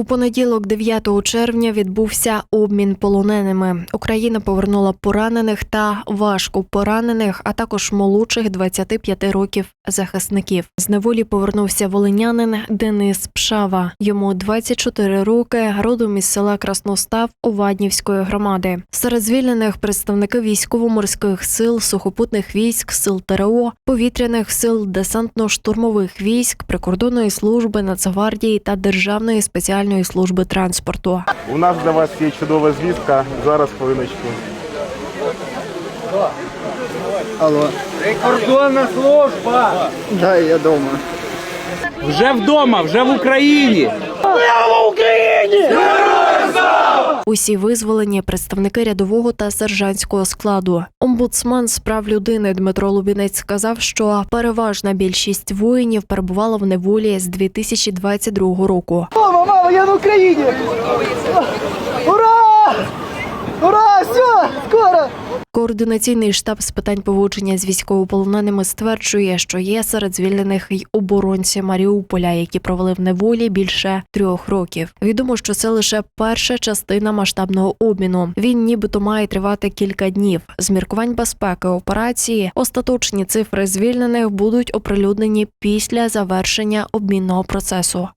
У понеділок, 9 червня, відбувся обмін полоненими. Україна повернула поранених та важко поранених, а також молодших 25 років захисників. З неволі повернувся волинянин Денис Пшава. Йому 24 роки, родом із села Красностав Оваднівської громади. Серед звільнених представники військово-морських сил, сухопутних військ, сил ТРО, повітряних сил, десантно-штурмових військ, прикордонної служби, Нацгвардії та Державної спеціальної служби транспорту. У нас для вас є чудова звістка. Зараз хвилиночку. Алло, Прикордонна служба! да, я дома. Вже вдома, вже в Україні. Усі визволені представники рядового та сержантського складу. Омбудсман з прав людини Дмитро Лубінець сказав, що переважна більшість воїнів перебувала в неволі з 2022 року. Мама, я на Україні! Ура! Ура! Все, скоро! Координаційний штаб з питань поводження з військовополоненими стверджує, що є серед звільнених й оборонці Маріуполя, які провели в неволі більше трьох років. Відомо, що це лише перша частина масштабного обміну. Він нібито має тривати кілька днів. З міркувань безпеки операції остаточні цифри звільнених будуть оприлюднені після завершення обмінного процесу.